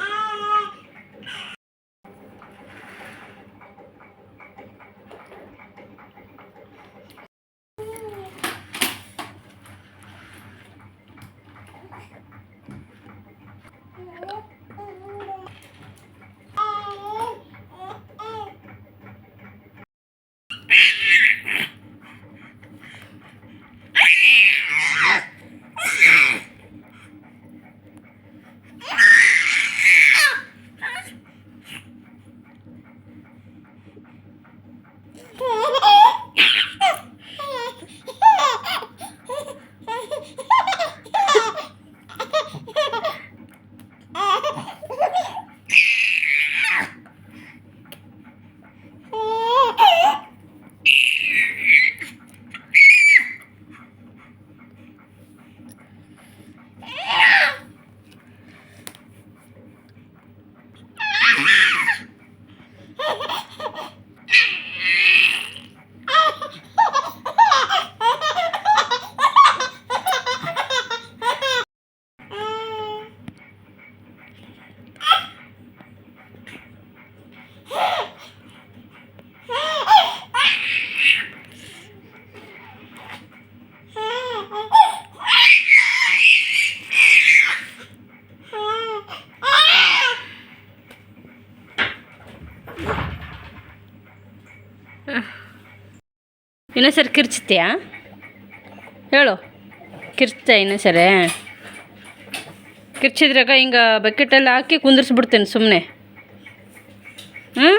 [SPEAKER 1] ಇನ್ನೊಂದ್ಸರಿ ಕಿರ್ಚ್ತೀಯಾ? ಹೇಳು. ಕಿರ್ಚ್ತಾ ಇನ್ನೊಂದ್ಸರಿ. ಕಿರ್ಚಿದ್ರಾಗ ಹಿಂಗೆ ಬಕೆಟಲ್ಲಿ ಹಾಕಿ ಕುಂದಿರ್ಸ್ಬಿಡ್ತೀನಿ ಸುಮ್ಮನೆ ಹ್ಞೂ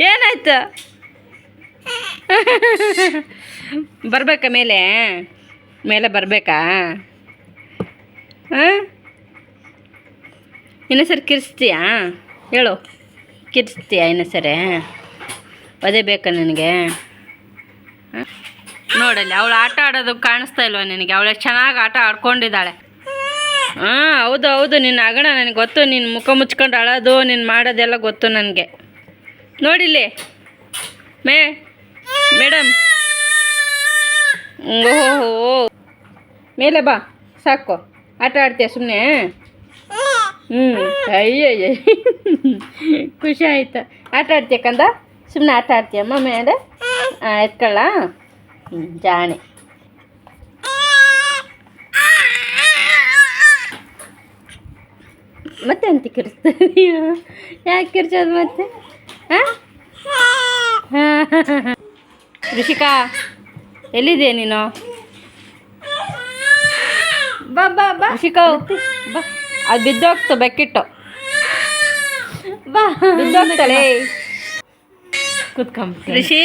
[SPEAKER 1] ಏನಾಯ್ತು? ಬರ್ಬೇಕಾ ಮೇಲೆ? ಮೇಲೆ ಬರಬೇಕಾ? ಹಾಂ ಇನ್ನೂ ಸರಿ ಕಿರಿಸ್ತೀಯಾ? ಹೇಳು. ಕಿರ್ಸ್ತೀಯಾ ಸರಿ ಅದೇ ಬೇಕಾ ನನಗೆ? ನೋಡಲ್ಲಿ ಅವಳು ಆಟ ಆಡೋದು ಕಾಣಿಸ್ತಾ ಇಲ್ವ ನಿನಗೆ? ಅವಳು ಚೆನ್ನಾಗಿ ಆಟ ಆಡ್ಕೊಂಡಿದ್ದಾಳೆ. ಹಾಂ ಹೌದು ಹೌದು, ನಿನ್ನ ಅಗಣ ನನಗೆ ಗೊತ್ತು. ನಿನ್ನ ಮುಖ ಮುಚ್ಕೊಂಡು ಅಳೋದು, ನೀನು ಮಾಡೋದೆಲ್ಲ ಗೊತ್ತು ನನಗೆ. ನೋಡಿಲ್ಲಿ ಮೇ, ಮೇಡಮ್. ಓಹೋ. ಮೇಲೆ ಬಾ, ಸಾಕು. ಆಟ ಆಡ್ತೀಯ ಸುಮ್ಮನೆ ಹ್ಞೂ ಅಯ್ಯಯ್ಯ ಖುಷಿ ಆಯಿತು. ಆಟ ಆಡ್ತೀಯ ಕಂದ? ಸುಮ್ಮನೆ ಆಟ ಆಡ್ತೀಯಮ್ಮ ಮೇಲೆ? ಹಾಂ ಎತ್ಕೊಳ್ಳ? ಹ್ಞೂ ಜಾಣೆ. ಮತ್ತೆ ಅಂತ ಕಿರಿಸ್ತೀಯ ಯಾಕೆ ಕಿರ್ಚೋದು ಮತ್ತೆ? ಹಾಂ. ಋಷಿಕಾ ಎಲ್ಲಿದೆ ನೀನು? ಬಾ. ಬಾ. ಅದು ಬಿದ್ದೋಗ್ತು ಬೆಕ್ಕಿಟ್ಟು. ಬಾ. ಬಿದ್ದೋಗ್ತಾಳೆ. ಕುತ್ಕೊಂಬ ಋಷಿ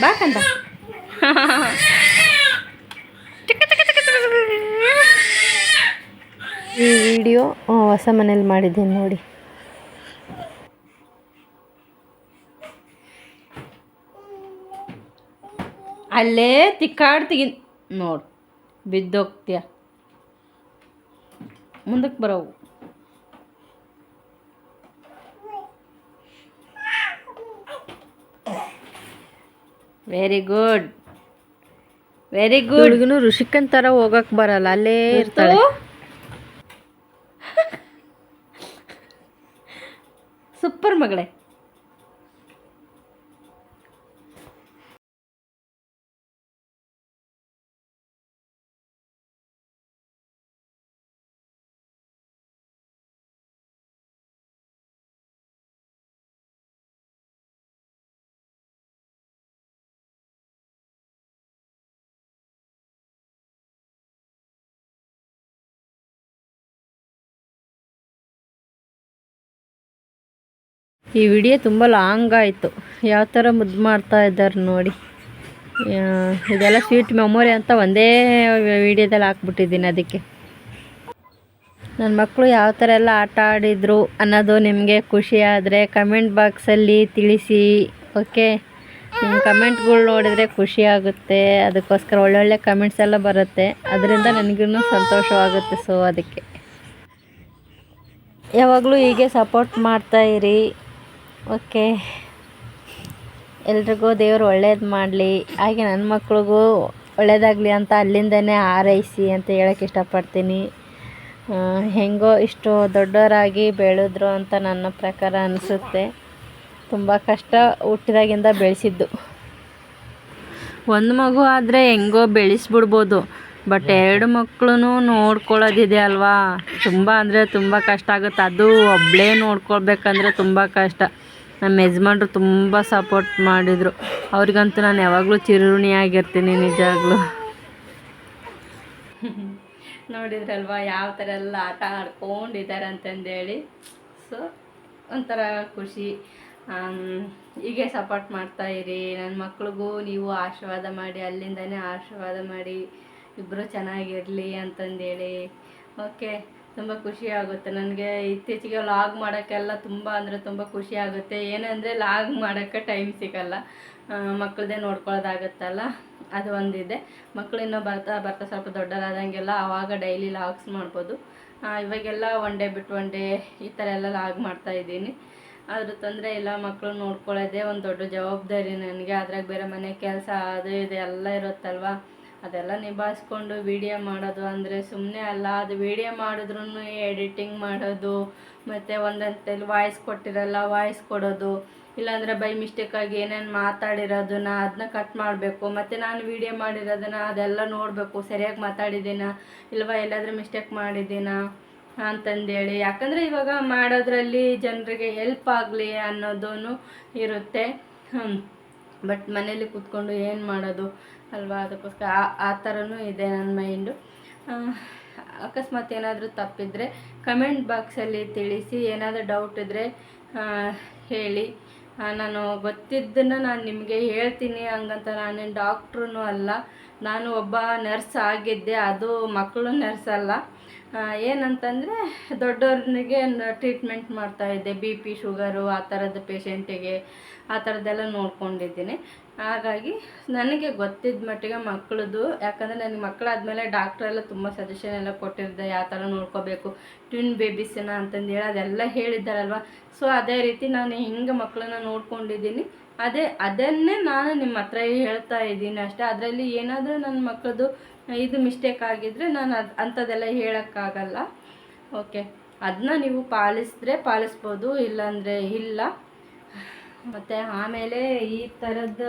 [SPEAKER 1] ಬಾ ಕಂದ.
[SPEAKER 3] ಈ ವಿಡಿಯೋ ಹೊಸ ಮನೇಲಿ ಮಾಡಿದ್ದೀನಿ ನೋಡಿ.
[SPEAKER 1] ಅಲ್ಲೇ ತಿಕ್ಕಾಡ್ತೀನಿ ನೋಡು. ಬಿದ್ದೋಗ್ತೀಯ ಮುಂದಕ್ಕೆ ಬರೋವು. ವೆರಿ ಗುಡ್ ವೆರಿ ಗುಡ್
[SPEAKER 3] ಹುಡುಗನು ಋಷಿಕನ್ ಥರ ಹೋಗಕ್ಕೆ ಬರಲ್ಲ ಅಲ್ಲೇ ಇರ್ತಾಳೆ? ಈ ವಿಡಿಯೋ ತುಂಬ ಲಾಂಗ್ ಆಯಿತು. ಯಾವ ಥರ ಮುದ್ದು ಮಾಡ್ತಾ ಇದ್ದಾರೆ ನೋಡಿ. ಇದೆಲ್ಲ ಸ್ವೀಟ್ ಮೆಮೊರಿ ಅಂತ ಒಂದೇ ವಿಡಿಯೋದಲ್ಲಿ ಹಾಕ್ಬಿಟ್ಟಿದ್ದೀನಿ ಅದಕ್ಕೆ. ನನ್ನ ಮಕ್ಕಳು ಯಾವ ಥರ ಎಲ್ಲ ಆಟ ಆಡಿದರು ಅನ್ನೋದು ನಿಮಗೆ ಖುಷಿ ಆದರೆ ಕಮೆಂಟ್ ಬಾಕ್ಸಲ್ಲಿ ತಿಳಿಸಿ ಓಕೆ ನಿಮ್ಮ ಕಮೆಂಟ್ಗಳು ನೋಡಿದರೆ ಖುಷಿ ಆಗುತ್ತೆ. ಅದಕ್ಕೋಸ್ಕರ ಒಳ್ಳೊಳ್ಳೆ ಕಮೆಂಟ್ಸ್ ಎಲ್ಲ ಬರುತ್ತೆ. ಅದರಿಂದ ನನಗೂ ಸಂತೋಷವಾಗುತ್ತೆ ಸೊ ಅದಕ್ಕೆ. ಯಾವಾಗಲೂ ಹೀಗೆ ಸಪೋರ್ಟ್ ಮಾಡ್ತಾಯಿರಿ ಓಕೆ. ಎಲ್ರಿಗೂ ದೇವರು ಒಳ್ಳೇದು ಮಾಡಲಿ. ಹಾಗೆ ನನ್ನ ಮಕ್ಳಿಗೂ ಒಳ್ಳೇದಾಗಲಿ ಅಂತ ಅಲ್ಲಿಂದನೇ ಆರೈಸಿ ಅಂತ ಹೇಳೋಕ್ಕೆ ಇಷ್ಟಪಡ್ತೀನಿ. ಹೆಂಗೋ ಇಷ್ಟು ದೊಡ್ಡವರಾಗಿ ಬೆಳೆದ್ರು ಅಂತ ನನ್ನ ಪ್ರಕಾರ ಅನಿಸುತ್ತೆ. ತುಂಬ ಕಷ್ಟ ಹುಟ್ಟಿದಾಗಿಂದ ಬೆಳೆಸಿದ್ದು. ಒಂದು ಮಗು ಆದರೆ ಹೆಂಗೋ ಬೆಳೆಸ್ಬಿಡ್ಬೋದು. ಬಟ್ ಎರಡು ಮಕ್ಕಳು ನೋಡ್ಕೊಳ್ಳೋದಿದೆ ಅಲ್ವಾ? ತುಂಬ ಅಂದರೆ ತುಂಬ ಕಷ್ಟ ಆಗುತ್ತೆ. ಅದು ಒಬ್ಬಳೇ ನೋಡ್ಕೊಳ್ಬೇಕಂದ್ರೆ ತುಂಬ ಕಷ್ಟ. ನಮ್ಮ ಯಜಮಾನ್ರು ತುಂಬ ಸಪೋರ್ಟ್ ಮಾಡಿದರು. ಅವ್ರಿಗಂತೂ ನಾನು ಯಾವಾಗಲೂ ಚಿರುಣಿಯಾಗಿರ್ತೀನಿ ನಿಜವಾಗ್ಲೂ
[SPEAKER 1] ನೋಡಿದ್ರಲ್ವಾ, ಯಾವ ಥರ ಎಲ್ಲ ಆಟ ಆಡ್ಕೊಂಡಿದ್ದಾರೆ ಅಂತಂದೇಳಿ. ಸೊ ಒಂಥರ ಖುಷಿ. ಹೀಗೆ ಸಪೋರ್ಟ್ ಮಾಡ್ತಾ ಇರಿ. ನನ್ನ ಮಕ್ಳಿಗೂ ನೀವು ಆಶೀರ್ವಾದ ಮಾಡಿ, ಅಲ್ಲಿಂದನೇ ಆಶೀರ್ವಾದ ಮಾಡಿ. ಇಬ್ಬರು ಚೆನ್ನಾಗಿರಲಿ ಅಂತಂದೇಳಿ. ಓಕೆ ತುಂಬ ಖುಷಿ ಆಗುತ್ತೆ. ನನಗೆ ಇತ್ತೀಚೆಗೆ ಲಾಗ್ ಮಾಡೋಕ್ಕೆಲ್ಲ ತುಂಬ ಅಂದರೆ ತುಂಬ ಖುಷಿ ಆಗುತ್ತೆ. ಏನಂದರೆ ಲಾಗ್ ಮಾಡೋಕ್ಕೆ ಟೈಮ್ ಸಿಗಲ್ಲ. ಮಕ್ಕಳದೇ ನೋಡ್ಕೊಳ್ಳೋದಾಗತ್ತಲ್ಲ ಅದು ಒಂದಿದೆ. ಮಕ್ಕಳು ಇನ್ನೂ ಬರ್ತಾ ಬರ್ತಾ ಸ್ವಲ್ಪ ದೊಡ್ಡರಾದಂಗೆಲ್ಲ ಆವಾಗ ಡೈಲಿ ಲಾಗ್ಸ್ ಮಾಡ್ಬೋದು. ಇವಾಗೆಲ್ಲ ಒನ್ ಡೇ ಬಿಟ್ಟು ಒನ್ ಡೇ ಈ ಥರ ಎಲ್ಲ ಲಾಗ್ ಮಾಡ್ತಾ ಇದ್ದೀನಿ. ಅದ್ರ ತೊಂದರೆ ಇಲ್ಲ ಮಕ್ಕಳು ನೋಡ್ಕೊಳ್ಳೋದೇ ಒಂದು ದೊಡ್ಡ ಜವಾಬ್ದಾರಿ ನನಗೆ. ಅದ್ರಾಗ ಬೇರೆ ಮನೆ ಕೆಲಸ ಅದು ಇದು ಎಲ್ಲ ಇರುತ್ತಲ್ವ? ಅದೆಲ್ಲ ನಿಭಾಯಿಸ್ಕೊಂಡು ವಿಡಿಯೋ ಮಾಡೋದು ಅಂದರೆ ಸುಮ್ಮನೆ ಅಲ್ಲ, ಅದು ವಿಡಿಯೋ ಮಾಡಿದ್ರೂ ಎಡಿಟಿಂಗ್ ಮಾಡೋದು, ಮತ್ತು ಒಂದಂತಲ್ಲಿ ವಾಯ್ಸ್ ಕೊಟ್ಟಿರಲ್ಲ ವಾಯ್ಸ್ ಕೊಡೋದು, ಇಲ್ಲಾಂದರೆ ಬೈ ಮಿಸ್ಟೇಕಾಗಿ ಏನೇನು ಮಾತಾಡಿರೋದನ್ನ ಅದನ್ನ ಕಟ್ ಮಾಡಬೇಕು, ಮತ್ತು ನಾನು ವಿಡಿಯೋ ಮಾಡಿರೋದನ್ನ ಅದೆಲ್ಲ ನೋಡಬೇಕು, ಸರಿಯಾಗಿ ಮಾತಾಡಿದ್ದೀನಾ, ಇಲ್ವಾ ಎಲ್ಲಾದರೂ ಮಿಸ್ಟೇಕ್ ಮಾಡಿದ್ದೀನಾ ಅಂತಂದೇಳಿ. ಯಾಕಂದರೆ ಇವಾಗ ಮಾಡೋದ್ರಲ್ಲಿ ಜನರಿಗೆ ಹೆಲ್ಪ್ ಆಗಲಿ ಅನ್ನೋದೂ ಇರುತ್ತೆ. ಬಟ್ ಮನೇಲಿ ಕೂತ್ಕೊಂಡು ಏನು ಮಾಡೋದು? ಅಲ್ವಾ? ಅದಕ್ಕೋಸ್ಕರ ಆ ಥರನೂ ಇದೆ ನನ್ನ ಮೈಂಡು. ಅಕಸ್ಮಾತ್ ಏನಾದರೂ ತಪ್ಪಿದರೆ ಕಮೆಂಟ್ ಬಾಕ್ಸಲ್ಲಿ ತಿಳಿಸಿ, ಏನಾದರೂ ಡೌಟ್ ಇದ್ದರೆ ಹೇಳಿ. ನಾನು ಗೊತ್ತಿದ್ದನ್ನು ನಾನು ನಿಮಗೆ ಹೇಳ್ತೀನಿ ಹಂಗಂತ ನಾನೇನು ಡಾಕ್ಟ್ರೂ ಅಲ್ಲ. ನಾನು ಒಬ್ಬ ನರ್ಸ್ ಆಗಿದ್ದೆ, ಅದು ಮಕ್ಕಳು ನರ್ಸ್ ಅಲ್ಲ. ಏನಂತಂದರೆ ದೊಡ್ಡವ್ರಿಗೆ ಟ್ರೀಟ್ಮೆಂಟ್ ಮಾಡ್ತಾಯಿದ್ದೆ ಬಿ ಪಿ ಶುಗರು ಆ ಥರದ ಪೇಷಂಟಿಗೆ ಆ ಥರದ್ದೆಲ್ಲ ನೋಡ್ಕೊಂಡಿದ್ದೀನಿ. ಹಾಗಾಗಿ ನನಗೆ ಗೊತ್ತಿದ್ದ ಮಟ್ಟಿಗೆ ಮಕ್ಕಳದು, ಯಾಕಂದರೆ ನನಗೆ ಮಕ್ಕಳಾದಮೇಲೆ ಡಾಕ್ಟ್ರೆಲ್ಲ ತುಂಬ ಸಜೆಷನ್ ಎಲ್ಲ ಕೊಟ್ಟಿರ್ದೆ, ಯಾವ ಥರ ನೋಡ್ಕೋಬೇಕು ಟ್ವಿನ್ ಬೇಬೀಸನ್ನ ಅಂತಂದೇಳಿ ಅದೆಲ್ಲ ಹೇಳಿದ್ದಾರಲ್ವ? ಸೊ ಅದೇ ರೀತಿ ನಾನು ಹಿಂಗೆ ಮಕ್ಕಳನ್ನ ನೋಡ್ಕೊಂಡಿದ್ದೀನಿ. ಅದೇ, ಅದನ್ನೇ ನಾನು ನಿಮ್ಮ ಹತ್ರ ಹೇಳ್ತಾ ಇದ್ದೀನಿ ಅಷ್ಟೇ. ಅದರಲ್ಲಿ ಏನಾದರೂ ನನ್ನ ಮಕ್ಕಳದು ಇದು ಮಿಸ್ಟೇಕ್ ಆಗಿದ್ದರೆ ನಾನು ಅದು, ಅಂಥದ್ದೆಲ್ಲ ಹೇಳೋಕ್ಕಾಗಲ್ಲ. ಓಕೆ ಅದನ್ನ ನೀವು ಪಾಲಿಸಿದ್ರೆ ಪಾಲಿಸ್ಬೋದು, ಇಲ್ಲಾಂದರೆ ಇಲ್ಲ. ಮತ್ತು ಆಮೇಲೆ ಈ ಥರದ್ದು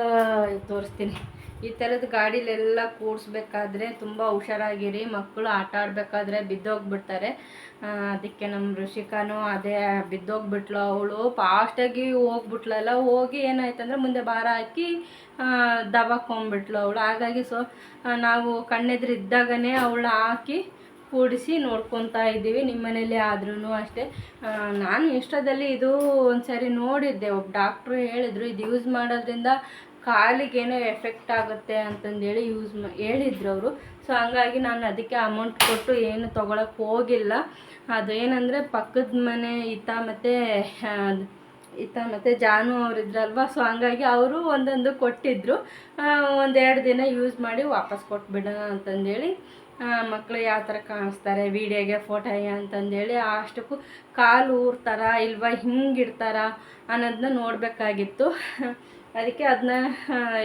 [SPEAKER 1] ತೋರಿಸ್ತೀನಿ. ಈ ಥರದ ಗಾಡೀಲೆಲ್ಲ ಕೂಡಿಸ್ಬೇಕಾದ್ರೆ ತುಂಬ ಹುಷಾರಾಗಿರಿ ಮಕ್ಕಳು ಆಟ ಆಡಬೇಕಾದ್ರೆ ಬಿದ್ದೋಗ್ಬಿಡ್ತಾರೆ. ಅದಕ್ಕೆ ನಮ್ಮ ಋಷಿಕಾನು ಅದೇ ಬಿದ್ದೋಗ್ಬಿಟ್ಲು ಅವಳು. ಫಾಸ್ಟಾಗಿ ಹೋಗ್ಬಿಟ್ಲಲ್ಲ ಹೋಗಿ ಏನಾಯ್ತಂದ್ರೆ ಮುಂದೆ ಭಾರ ಹಾಕಿ ದಬಾಕೊಂಬಿಟ್ಲು ಅವಳು. ಹಾಗಾಗಿ ಸೊ ನಾವು ಕಣ್ಣೆದ್ರಿದ್ದಾಗನೇ ಅವಳು ಹಾಕಿ ಕೂಡಿಸಿ ನೋಡ್ಕೊತಾ ಇದ್ದೀವಿ ನಿಮ್ಮ ಮನೇಲಿ ಆದ್ರೂ ಅಷ್ಟೇ ನಾನು ಇಷ್ಟದಲ್ಲಿ ಇದು ಒಂದ್ಸರಿ ನೋಡಿದ್ದೆ ಒಬ್ಬ ಡಾಕ್ಟ್ರು ಹೇಳಿದ್ರು, ಇದು ಯೂಸ್ ಮಾಡೋದ್ರಿಂದ ಕಾಲಿಗೇನೋ ಎಫೆಕ್ಟ್ ಆಗುತ್ತೆ ಅಂತಂದೇಳಿ ಯೂಸ್ ಮಾ, ಹೇಳಿದ್ರು ಅವರು. ಸೊ, ಹಂಗಾಗಿ ನಾನು ಅದಕ್ಕೆ ಅಮೌಂಟ್ ಕೊಟ್ಟು ಏನು ತೊಗೊಳಕ್ಕೆ ಹೋಗಿಲ್ಲ. ಅದು ಏನಂದರೆ ಪಕ್ಕದ ಮನೆ ಈತ ಮತ್ತು ಈತ ಮತ್ತು ಜಾನು ಅವರಿದ್ರಲ್ವ, ಸೊ, ಹಂಗಾಗಿ ಅವರು ಒಂದೊಂದು ಕೊಟ್ಟಿದ್ದರು ಒಂದೆರಡು ದಿನ ಯೂಸ್ ಮಾಡಿ ವಾಪಸ್ ಕೊಟ್ಬಿಡೋಣ ಅಂತಂದೇಳಿ ಮಕ್ಕಳು ಯಾವ ಥರ ಕಾಣಿಸ್ತಾರೆ, ವೀಡಿಯೋಗೆ ಫೋಟೋಗೆ ಅಂತಂದೇಳಿ ಅಷ್ಟಕ್ಕೂ ಕಾಲು ಊರ್ತಾರ ಇಲ್ವಾ, ಹಿಂಗಿಡ್ತಾರ ಅನ್ನೋದನ್ನ ನೋಡಬೇಕಾಗಿತ್ತು. ಅದಕ್ಕೆ ಅದನ್ನ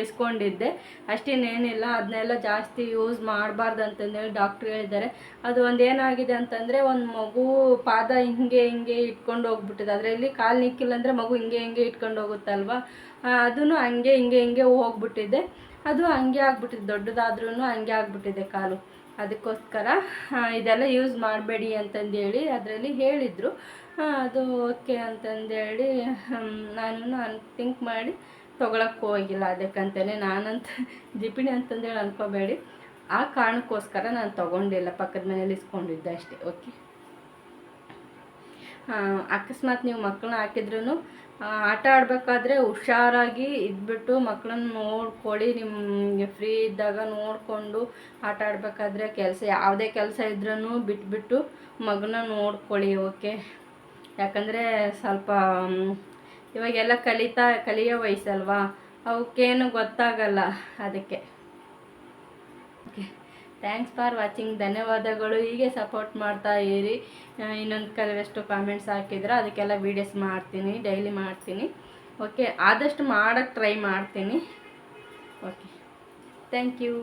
[SPEAKER 1] ಇಸ್ಕೊಂಡಿದ್ದೆ. ಅಷ್ಟೇನೇನಿಲ್ಲ ಅದನ್ನೆಲ್ಲ ಜಾಸ್ತಿ ಯೂಸ್ ಮಾಡಬಾರ್ದು ಅಂತಂದೇಳಿ ಡಾಕ್ಟ್ರು ಹೇಳಿದ್ದಾರೆ. ಅದು ಒಂದು ಏನಾಗಿದೆ ಅಂತಂದರೆ ಒಂದು ಮಗು ಪಾದ ಹಿಂಗೆ ಹಿಂಗೆ ಇಟ್ಕೊಂಡು ಹೋಗ್ಬಿಟ್ಟಿದೆ. ಅದರಲ್ಲಿ ಕಾಲು ನಿಕ್ಕಿಲ್ಲ ಅಂದರೆ ಮಗು ಹಿಂಗೆ ಹಿಂಗೆ ಇಟ್ಕೊಂಡು ಹೋಗುತ್ತಲ್ವ? ಅದೂ ಹಂಗೆ, ಹಿಂಗೆ ಹಿಂಗೆ ಹೋಗ್ಬಿಟ್ಟಿದೆ. ಅದು ಹಂಗೆ ಆಗ್ಬಿಟ್ಟಿದೆ ದೊಡ್ಡದಾದ್ರೂ ಹಂಗೆ ಆಗ್ಬಿಟ್ಟಿದೆ ಕಾಲು. ಅದಕ್ಕೋಸ್ಕರ ಇದೆಲ್ಲ ಯೂಸ್ ಮಾಡಬೇಡಿ ಅಂತಂದೇಳಿ ಅದರಲ್ಲಿ ಹೇಳಿದರು. ಅದು ಓಕೆ ಅಂತಂದೇಳಿ ನಾನು ಥಿಂಕ್ ಮಾಡಿ ತೊಗೊಳಕ್ಕೆ ಹೋಗಿಲ್ಲ ಅದಕ್ಕಂತಲೇ ನಾನಂತ ಜಿಪಿಣಿ ಅಂತಂದೇಳಿ ಅನ್ಕೋಬೇಡಿ. ಆ ಕಾರಣಕ್ಕೋಸ್ಕರ ನಾನು ತೊಗೊಂಡಿಲ್ಲ, ಪಕ್ಕದ ಮನೇಲಿ ಇಸ್ಕೊಂಡಿದ್ದೆ ಅಷ್ಟೇ ಓಕೆ ಅಕಸ್ಮಾತ್ ನೀವು ಮಕ್ಕಳನ್ನ ಹಾಕಿದ್ರೂ ಆಟ ಆಡಬೇಕಾದ್ರೆ ಹುಷಾರಾಗಿ ಇದ್ಬಿಟ್ಟು ಮಕ್ಕಳನ್ನ ನೋಡ್ಕೊಳ್ಳಿ, ನಿಮಗೆ ಫ್ರೀ ಇದ್ದಾಗ ನೋಡಿಕೊಂಡು ಆಟ ಆಡಬೇಕಾದ್ರೆ ಕೆಲಸ, ಯಾವುದೇ ಕೆಲಸ ಇದ್ರೂ ಬಿಟ್ಬಿಟ್ಟು ಮಗನ ನೋಡ್ಕೊಳ್ಳಿ, ಓಕೆ? ಯಾಕಂದರೆ ಸ್ವಲ್ಪ ಇವಾಗೆಲ್ಲ ಕಲಿತಾ, ಕಲಿಯೋ ವಯಸ್ಸಲ್ವಾ? ಅವಕ್ಕೇನು ಗೊತ್ತಾಗಲ್ಲ ಅದಕ್ಕೆ. ಓಕೆ? ಥ್ಯಾಂಕ್ಸ್ ಫಾರ್ ವಾಚಿಂಗ್ ಧನ್ಯವಾದಗಳು. ಹೀಗೆ ಸಪೋರ್ಟ್ ಮಾಡ್ತಾ ಇರಿ. ಇನ್ನೊಂದು ಕೆಲವೆಷ್ಟು ಕಾಮೆಂಟ್ಸ್ ಹಾಕಿದ್ರೆ ಅದಕ್ಕೆಲ್ಲ ವೀಡಿಯೋಸ್ ಮಾಡ್ತೀನಿ ಡೈಲಿ ಮಾಡ್ತೀನಿ. ಓಕೆ ಆದಷ್ಟು ಮಾಡೋಕ್ಕೆ ಟ್ರೈ ಮಾಡ್ತೀನಿ. Okay thank you